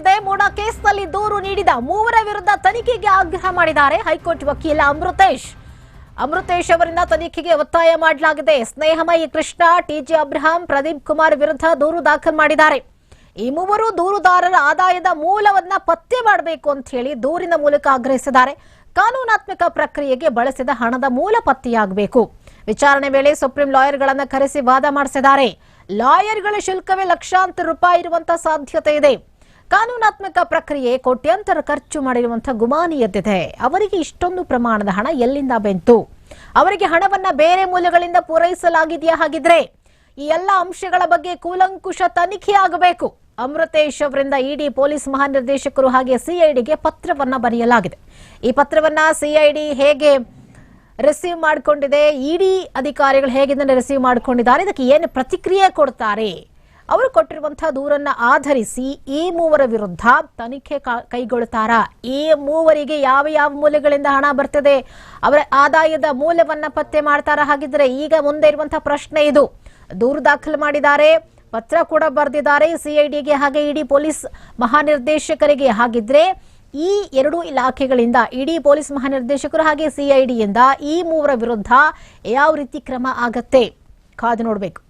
ಆಗಿದೆ ಕೇಸ್ ಕೇಸ್ನಲ್ಲಿ ದೂರು ನೀಡಿದ ಮೂವರ ವಿರುದ್ಧ ತನಿಖೆಗೆ ಆಗ್ರಹ ಮಾಡಿದ್ದಾರೆ ಹೈಕೋರ್ಟ್ ವಕೀಲ ಅಮೃತೇಶ್. ಅಮೃತೇಶ್ ಅವರಿಂದ ತನಿಖೆಗೆ ಒತ್ತಾಯ ಮಾಡಲಾಗಿದೆ. Snehamayi Krishna, T J Abraham, Pradeep Kumar ವಿರುದ್ಧ ದೂರು ದಾಖಲು ಮಾಡಿದ್ದಾರೆ. ಈ ಮೂವರು ದೂರುದಾರರ ಆದಾಯದ ಮೂಲವನ್ನ ಪತ್ತೆ ಮಾಡಬೇಕು ಅಂತ ಹೇಳಿ ದೂರಿನ ಮೂಲಕ ಆಗ್ರಹಿಸಿದ್ದಾರೆ. ಕಾನೂನಾತ್ಮಕ ಪ್ರಕ್ರಿಯೆಗೆ ಬಳಸಿದ ಹಣದ ಮೂಲ ಪತ್ತೆಯಾಗಬೇಕು. ವಿಚಾರಣೆ ವೇಳೆ ಸುಪ್ರೀಂ ಲಾಯರ್ಗಳನ್ನು ಕರೆಸಿ ವಾದ ಮಾಡಿಸಿದ್ದಾರೆ. ಲಾಯರ್ಗಳ ಶುಲ್ಕವೇ ಲಕ್ಷಾಂತರ ರೂಪಾಯಿ ಇರುವಂತಹ ಸಾಧ್ಯತೆ ಇದೆ. ಕಾನೂನಾತ್ಮಕ ಪ್ರಕ್ರಿಯೆ ಕೋಟ್ಯಾಂತರ ಖರ್ಚು ಮಾಡಿರುವಂತಹ ಗುಮಾನಿ ಅವರಿಗೆ ಇಷ್ಟೊಂದು ಪ್ರಮಾಣದ ಹಣ ಎಲ್ಲಿಂದ ಬಂತು? ಅವರಿಗೆ ಹಣವನ್ನ ಬೇರೆ ಮೂಲಗಳಿಂದ ಪೂರೈಸಲಾಗಿದೆಯಾ? ಹಾಗಿದ್ರೆ ಈ ಎಲ್ಲ ಅಂಶಗಳ ಬಗ್ಗೆ ಕೂಲಂಕುಷ ತನಿಖೆ ಆಗಬೇಕು. ಅಮೃತೇಶ್ ಅವರಿಂದ ಇಡಿ ಪೊಲೀಸ್ ಮಹಾನಿರ್ದೇಶಕರು ಹಾಗೆ ಸಿಐಡಿಗೆ ಪತ್ರವನ್ನ ಬರೆಯಲಾಗಿದೆ. ಈ ಪತ್ರವನ್ನ ಸಿಐಡಿ ಹೇಗೆ ರಿಸೀವ್ ಮಾಡಿಕೊಂಡಿದೆ? ಇಡಿ ಅಧಿಕಾರಿಗಳು ಹೇಗೆ ರಿಸೀವ್ ಮಾಡಿಕೊಂಡಿದ್ದಾರೆ? ಇದಕ್ಕೆ ಏನು ಪ್ರತಿಕ್ರಿಯೆ ಕೊಡ್ತಾರೆ? ಅವರು ಕೊಟ್ಟಿರುವಂತಹ ದೂರನ್ನ ಆಧರಿಸಿ ಈ ಮೂವರ ವಿರುದ್ಧ ತನಿಖೆ ಕೈಗೊಳ್ತಾರಾ? ಈ ಮೂವರಿಗೆ ಯಾವ ಯಾವ ಮೂಲಗಳಿಂದ ಹಣ ಬರ್ತದೆ? ಅವರ ಆದಾಯದ ಮೂಲವನ್ನ ಪತ್ತೆ ಮಾಡ್ತಾರಾ? ಹಾಗಿದ್ರೆ ಈಗ ಮುಂದೆ ಇರುವಂತಹ ಪ್ರಶ್ನೆ ಇದು. ದೂರು ದಾಖಲು ಮಾಡಿದ್ದಾರೆ, ಪತ್ರ ಕೂಡ ಬರೆದಿದ್ದಾರೆ ಸಿಐಡಿಗೆ, ಹಾಗೆ ಇಡಿ ಪೊಲೀಸ್ ಮಹಾನಿರ್ದೇಶಕರಿಗೆ. ಹಾಗಿದ್ರೆ ಈ ಎರಡು ಇಲಾಖೆಗಳಿಂದ, ಇಡಿ ಪೊಲೀಸ್ ಮಹಾನಿರ್ದೇಶಕರು ಹಾಗೆ ಸಿಐಡಿಯಿಂದ ಈ ಮೂವರ ವಿರುದ್ಧ ಯಾವ ರೀತಿ ಕ್ರಮ ಆಗತ್ತೆ? ಕಾದು ನೋಡಬೇಕು.